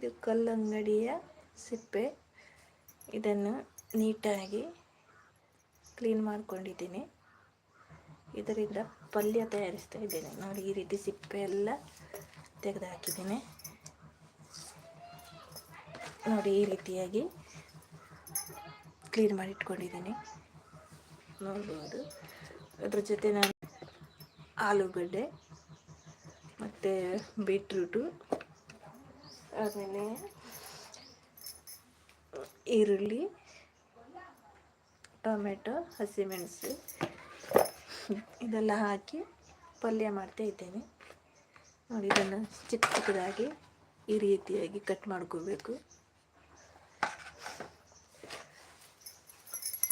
ಇದು ಕಲ್ಲಂಗಡಿಯ ಸಿಪ್ಪೆ. ಇದನ್ನು ನೀಟಾಗಿ ಕ್ಲೀನ್ ಮಾಡ್ಕೊಂಡಿದ್ದೀನಿ. ಇದರಿಂದ ಪಲ್ಯ ತಯಾರಿಸ್ತಾ ಇದ್ದೇನೆ. ನೋಡಿ, ಈ ರೀತಿ ಸಿಪ್ಪೆ ಎಲ್ಲ ತೆಗೆದು ಹಾಕಿದ್ದೀನಿ ನೋಡಿ, ಈ ರೀತಿಯಾಗಿ ಕ್ಲೀನ್ ಮಾಡಿ ಇಟ್ಕೊಂಡಿದ್ದೀನಿ ನೋಡ್ಬೋದು. ಅದ್ರ ಜೊತೆ ನಾನು ಆಲೂಗಡ್ಡೆ ಮತ್ತು ಬೀಟ್ರೂಟು ಆಮೇಲೆ ಈರುಳ್ಳಿ, ಟೊಮೆಟೊ, ಹಸಿಮೆಣಸು ಇದೆಲ್ಲ ಹಾಕಿ ಪಲ್ಯ ಮಾಡ್ತಾ ಇದ್ದೇನೆ. ನೋಡಿ, ಇದನ್ನು ಚಿಕ್ಕ ಚಿಕ್ಕದಾಗಿ ಈ ರೀತಿಯಾಗಿ ಕಟ್ ಮಾಡ್ಕೋಬೇಕು.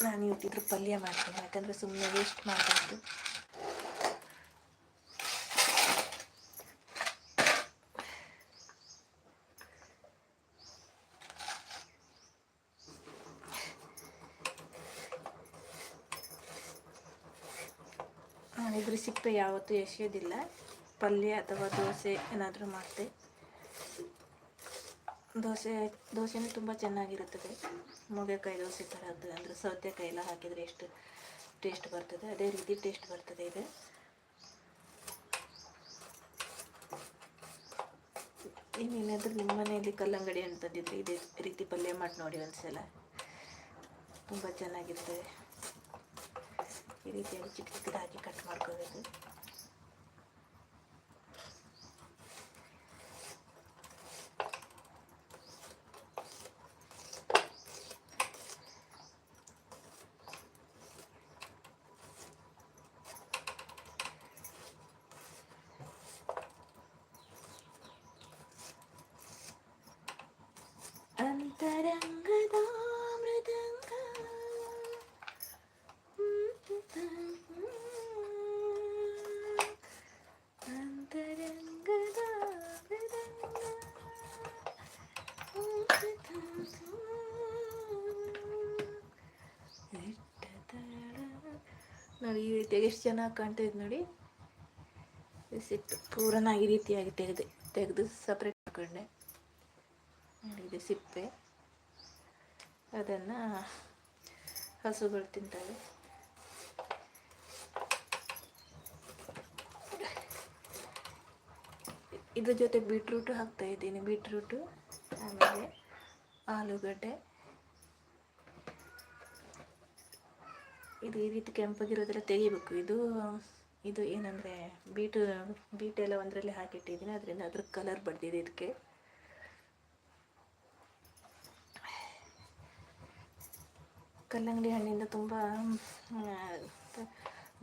ನಾನು ಇವತ್ತಿದ್ರು ಪಲ್ಯ ಮಾಡ್ತೀನಿ, ಯಾಕಂದರೆ ಸುಮ್ಮನೆ ವೇಸ್ಟ್ ಮಾಡಬಾರ್ದು. ಸಿಪ್ಪೆ ಯಾವತ್ತೂ ಎಸೆಯೋದಿಲ್ಲ. ಪಲ್ಯ ಅಥವಾ ದೋಸೆ ಏನಾದರೂ ಮಾಡ್ತೆ. ದೋಸೆ, ದೋಸೆನೂ ತುಂಬ ಚೆನ್ನಾಗಿರುತ್ತದೆ. ನುಗ್ಗೆಕಾಯಿ ದೋಸೆ ಥರದ್ದು ಅಂದರೆ ಸೌತೆಕಾಯಿ ಎಲ್ಲ ಹಾಕಿದರೆ ಎಷ್ಟು ಟೇಸ್ಟ್ ಬರ್ತದೆ. ಅದೇ ರೀತಿ ಟೇಸ್ಟ್ ಬರ್ತದೆ ಇದೆ. ಇನ್ನೇನಾದರೂ ನಿಮ್ಮ ಮನೆಯಲ್ಲಿ ಕಲ್ಲಂಗಡಿ ಹಣ್ಣು ಇದೇ ರೀತಿ ಪಲ್ಯ ಮಾಡಿ ನೋಡಿ ಒಂದ್ಸಲ. ತುಂಬ ಚೆನ್ನಾಗಿರ್ತದೆ. ಈ ರೀತಿಯಾಗಿ ಚಿಕ್ಕ ಚಿಕ್ಕದಾಗಿ ಕಟ್ ಮಾಡ್ಕೋಬೇಕು ನೋಡಿ ಈ ರೀತಿಯಾಗಿ ಎಷ್ಟು ಚೆನ್ನಾಗಿ ಕಾಣ್ತಾ ಇದೆ ನೋಡಿ. ಸಿಟ್ಟು ಪೂರನ ಈ ರೀತಿಯಾಗಿ ತೆಗೆದು ತೆಗೆದು ಸಪ್ರೇಟ್ ಮಾಡ್ಕೊಂಡೆ. ನೋಡಿ ಇದು ಸಿಪ್ಪೆ. ಅದನ್ನು ಹಸುಗಳು ತಿಂತವೆ ಇದ್ರ ಜೊತೆ ಬೀಟ್ರೂಟು ಹಾಕ್ತಾ ಇದ್ದೀನಿ. ಬೀಟ್ರೂಟು ಆಮೇಲೆ ಆಲೂಗಡ್ಡೆ. ಇದು ಈ ರೀತಿ ಕೆಂಪಗಿರೋದೆಲ್ಲ ತೆಗಿಬೇಕು. ಇದು ಇದು ಏನಂದರೆ, ಬೀಟು ಬೀಟೆಲ್ಲ ಒಂದರಲ್ಲಿ ಹಾಕಿಟ್ಟಿದ್ದೀನಿ. ಅದರಿಂದ ಅದ್ರ ಕಲರ್ ಬಡ್ದಿದೆ ಇದಕ್ಕೆ. ಕಲ್ಲಂಗಡಿ ಹಣ್ಣಿಂದ ತುಂಬ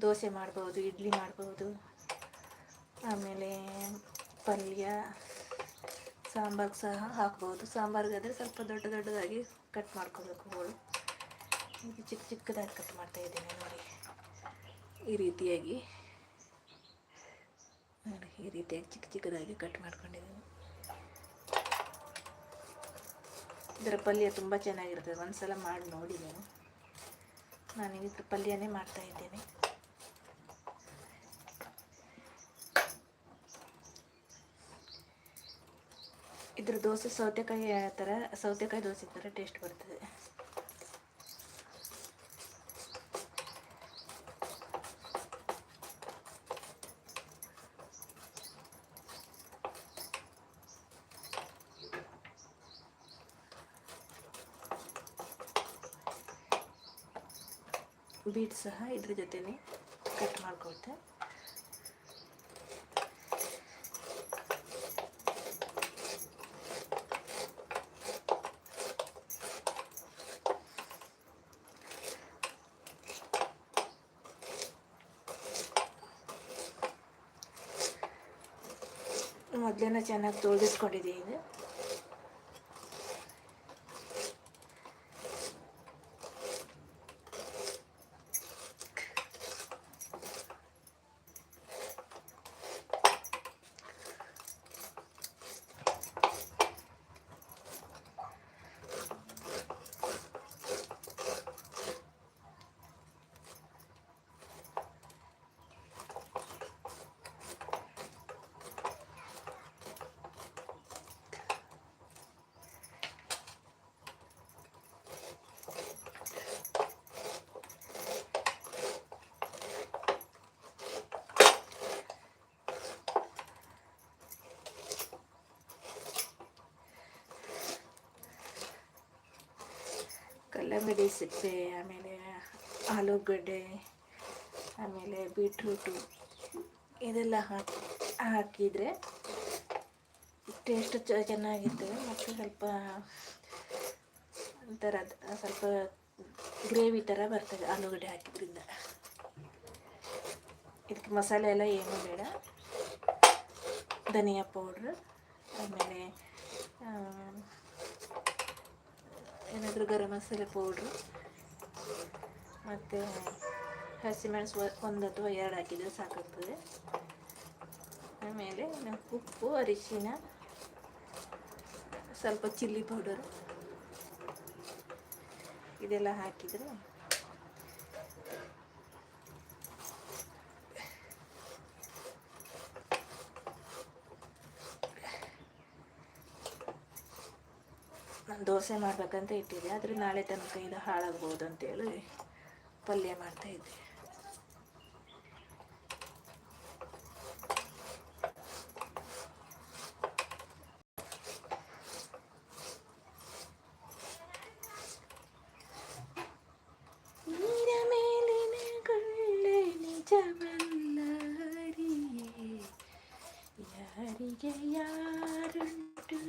ದೋಸೆ ಮಾಡ್ಬೋದು, ಇಡ್ಲಿ ಮಾಡ್ಬೋದು. ಆಮೇಲೆ ಪಲ್ಯ ಸಾಂಬಾರ್ಗೆ ಸಹ ಹಾಕ್ಬೋದು. ಸಾಂಬಾರ್ಗಾದರೆ ಸ್ವಲ್ಪ ದೊಡ್ಡ ದೊಡ್ಡದಾಗಿ ಕಟ್ ಮಾಡ್ಕೋಬೇಕು ಹೋಳು. ಇದು ಚಿಕ್ಕ ಚಿಕ್ಕದಾಗಿ ಕಟ್ ಮಾಡ್ತಾ ಇದ್ದೀನಿ ನೋಡಿ. ಈ ರೀತಿಯಾಗಿ. ನೋಡಿ, ಈ ರೀತಿಯಾಗಿ ಚಿಕ್ಕ ಚಿಕ್ಕದಾಗಿ ಕಟ್ ಮಾಡ್ಕೊಂಡಿದ್ದೀನಿ. ಇದರ ಪಲ್ಯ ತುಂಬ ಚೆನ್ನಾಗಿರ್ತದೆ ಒಂದ್ಸಲ ಮಾಡಿ ನೋಡಿ ನೀವು. ನಾನು ಇದ್ರ ಪಲ್ಯನೇ ಮಾಡ್ತಾ ಇದ್ದೇನೆ. ಇದ್ರ ದೋಸೆ ಸೌತೆಕಾಯಿ ಥರ, ಸೌತೆಕಾಯಿ ದೋಸೆ ಥರ ಟೇಸ್ಟ್ ಬರ್ತದೆ. ಬೀಟ್ ಸಹ ಇದ್ರ ಜೊತೆನೆ ಕಟ್ ಮಾಡ್ಕೊಳ್ತೆ. ಮೊದಲೇನ ಚೆನ್ನಾಗಿ ತೊಳೆದಿಟ್ಕೊಂಡಿದ್ದೀನಿ. ಕಲ್ಲಂಗಡಿ ಸಿಪ್ಪೆ, ಆಮೇಲೆ ಆಲೂಗಡ್ಡೆ, ಆಮೇಲೆ ಬೀಟ್ರೂಟು ಇದೆಲ್ಲ ಹಾಕಿ, ಹಾಕಿದರೆ ಟೇಸ್ಟ್ ಚೆನ್ನಾಗಿತ್ತು ಮತ್ತು ಸ್ವಲ್ಪ ಒಂಥರ ಸ್ವಲ್ಪ ಗ್ರೇವಿ ಥರ ಬರ್ತದೆ ಆಲೂಗಡ್ಡೆ ಹಾಕಿದ್ರಿಂದ. ಇದಕ್ಕೆ ಮಸಾಲೆ ಎಲ್ಲ ಏನೂ ಬೇಡ. ಧನಿಯಾ ಪೌಡ್ರ್ ಆಮೇಲೆ ಏನಾದರೂ ಗರಂ ಮಸಾಲೆ ಪೌಡ್ರು ಮತ್ತು ಹಸಿಮೆಣಸು ಒಂದು ಅಥವಾ ಎರಡು ಹಾಕಿದರೆ ಸಾಕಾಗ್ತದೆ. ಆಮೇಲೆ ಉಪ್ಪು, ಅರಿಶಿನ, ಸ್ವಲ್ಪ ಚಿಲ್ಲಿ ಪೌಡರ್ ಇದೆಲ್ಲ ಹಾಕಿದರೆ ದೋಸೆ ಮಾಡಬೇಕಂತ ಇಟ್ಟಿದ್ದೆ. ಆದರೆ ನಾಳೆ ತನಕ ಇದು ಹಾಳಾಗ್ಬೋದು ಅಂತೇಳಿ ಪಲ್ಯ ಮಾಡ್ತಾಯಿದ್ದೆ ಗುಳ್ಳೆ ನಿಜವಲ್ಲರಿಯೇ? ಯಾರಿಗೆ ಯಾರುಂಟು?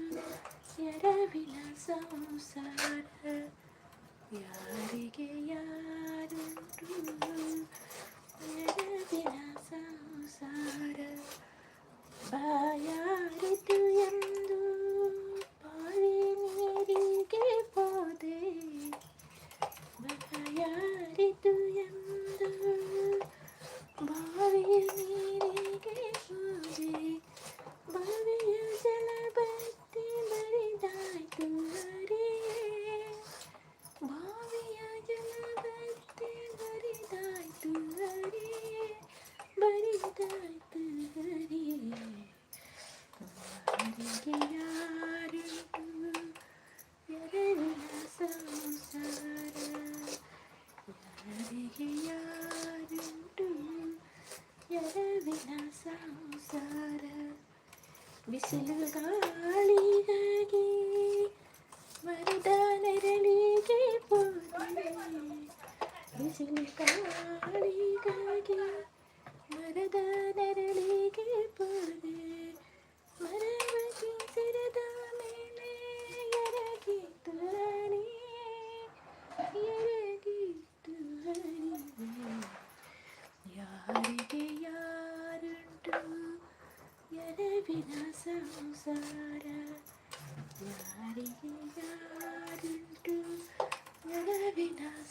ಎರವಿನ ಸಂಸಾರ ಯಾರಿಗೆ ಯಾರುಂಟು ಎರವಿನ ಸಂಸಾರ ಬಾಯಾರಿತು ಎಂದು ಬಿಸಿಲು ಗಾಳಿಗಾಗಿ ಮರದ ನೆರಳಿಗೆ ಹೋದೆ ಬಿಸಿಲು ಗಾಳಿಗಾಗಿ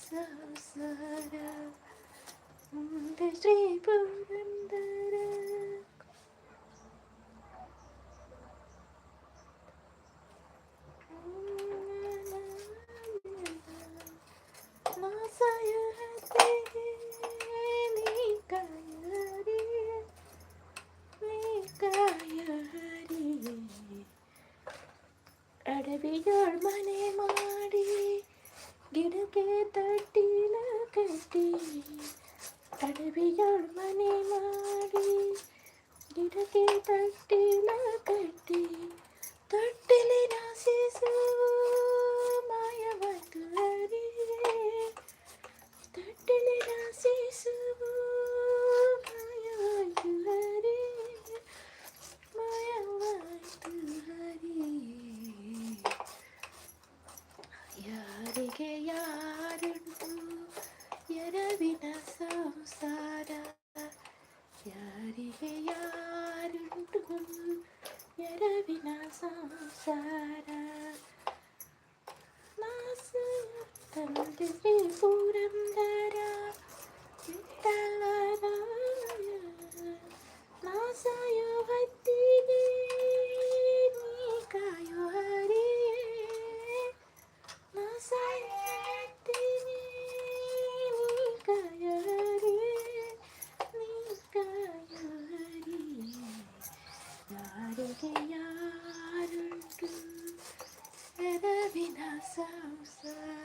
ಸಂಸಾರ ಮುಂದೆ ಶ್ರೀ ಪುರಂದರ ಮಾಸಾಯ ಹತ್ತಿಗೆ ನೀ ಕಾಯ ಹರಿಯೇ ನೀ ಕಾಯ ಹರಿಯೇ ಅಡವಿಗಳು ಮನೆ ಮಾಡಿ ಗಿಡಕ್ಕೆ ತಟ್ಟಿಲ ಕಟ್ಟಿ ಅಡವಿಗಳು ಮನೆ ಮಾಡಿ ಗಿಡಕ್ಕೆ ತಟ್ಟಿಲ ಕಟ್ಟಿ ತೊಟ್ಟಿಲಿನ ಶಿಶು ಮಾಯವಾಯ್ತು ಹರಿಯೇ ತೊಟ್ಟಿಲಿನ ಶಿಶುವು 나에게 야를 그 애나 비나 싸우사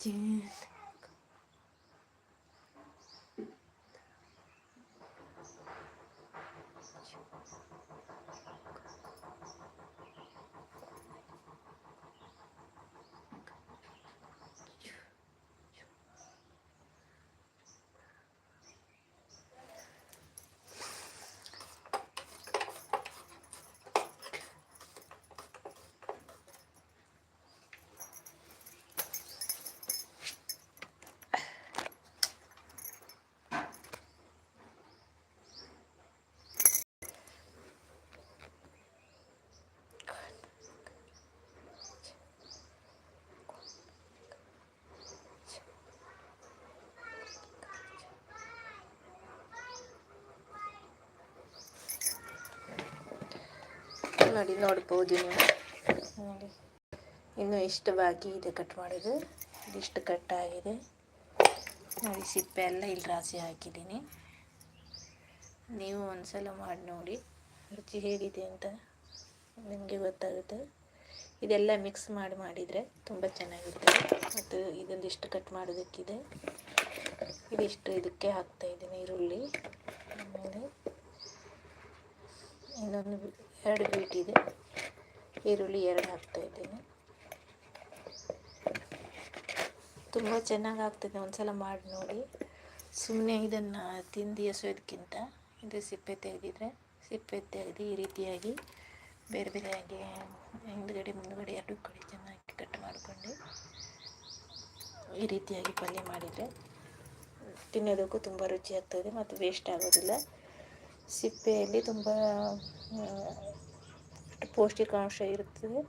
金 ನೋಡಿ ನೋಡ್ಬೋದು ನೀವು. ನೋಡಿ. ಇನ್ನು ಎಷ್ಟು ಬಾಕಿ ಇದೆ ಕಟ್ ಮಾಡೋದು ಇದಿಷ್ಟು ಕಟ್ ಆಗಿದೆ. ನೋಡಿ, ಸಿಪ್ಪೆ ಎಲ್ಲ ಇಲ್ಲಿ ರಾಸಿ ಹಾಕಿದ್ದೀನಿ. ನೀವು ಒಂದ್ಸಲ ಮಾಡಿ ನೋಡಿ. ರುಚಿ ಹೇಗಿದೆ ಅಂತ ನಿಮಗೆ ಗೊತ್ತಾಗುತ್ತೆ. ಇದೆಲ್ಲ ಮಿಕ್ಸ್ ಮಾಡಿ ಮಾಡಿದರೆ ತುಂಬ ಚೆನ್ನಾಗಿರ್ತದೆ. ಮತ್ತು ಇದೊಂದಿಷ್ಟು ಕಟ್ ಮಾಡೋದಕ್ಕಿದೆ ಇದಿಷ್ಟು ಇದಕ್ಕೆ ಹಾಕ್ತಾಯಿದ್ದೀನಿ ಈರುಳ್ಳಿ. ಆಮೇಲೆ ಇನ್ನೊಂದು ಎರಡು ಬೀಟ್ ಇದೆ. ಈರುಳ್ಳಿ ಎರಡು ಹಾಕ್ತಾ ಇದ್ದೀನಿ. ತುಂಬ ಚೆನ್ನಾಗಿ ಆಗ್ತದೆ ಒಂದ್ಸಲ ಮಾಡಿ ನೋಡಿ. ಸುಮ್ಮನೆ ಇದನ್ನು ತಿಂದು ಎಸೋದಕ್ಕಿಂತ ಇದು ಸಿಪ್ಪೆ ತೆಗೆದಿದ್ರೆ, ಸಿಪ್ಪೆ ತೆಗೆದು ಈ ರೀತಿಯಾಗಿ ಬೇರೆ ಬೇರೆಯಾಗಿ ಹಿಂದ್ಗಡೆ ಮುಂದುಗಡೆ ಎರಡು ಕಡೆ ಚೆನ್ನಾಗಿ ಕಟ್ ಮಾಡಿಕೊಂಡು ಈ ರೀತಿಯಾಗಿ ಪಲ್ಯ ಮಾಡಿದರೆ ತಿನ್ನೋದಕ್ಕೂ ತುಂಬ ರುಚಿ ಆಗ್ತದೆ ಮತ್ತು ವೇಸ್ಟ್ ಆಗೋದಿಲ್ಲ. ಸಿಪ್ಪೆಯಲ್ಲಿ ತುಂಬ ಪೌಷ್ಟಿಕಾಂಶ ಇರುತ್ತದೆ.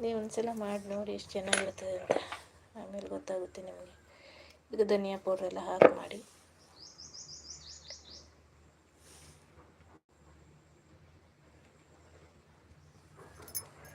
ನೀವು ಒಂದ್ಸಲ ಮಾಡಿ ನೋಡಿ ಎಷ್ಟು ಚೆನ್ನಾಗಿರ್ತದೆ ಅಂತ ಆಮೇಲೆ ಗೊತ್ತಾಗುತ್ತೆ ನಿಮಗೆ. ಇದು ಧನಿಯಾ ಪೌಡ್ರೆಲ್ಲ ಹಾಕಿ ಮಾಡಿ.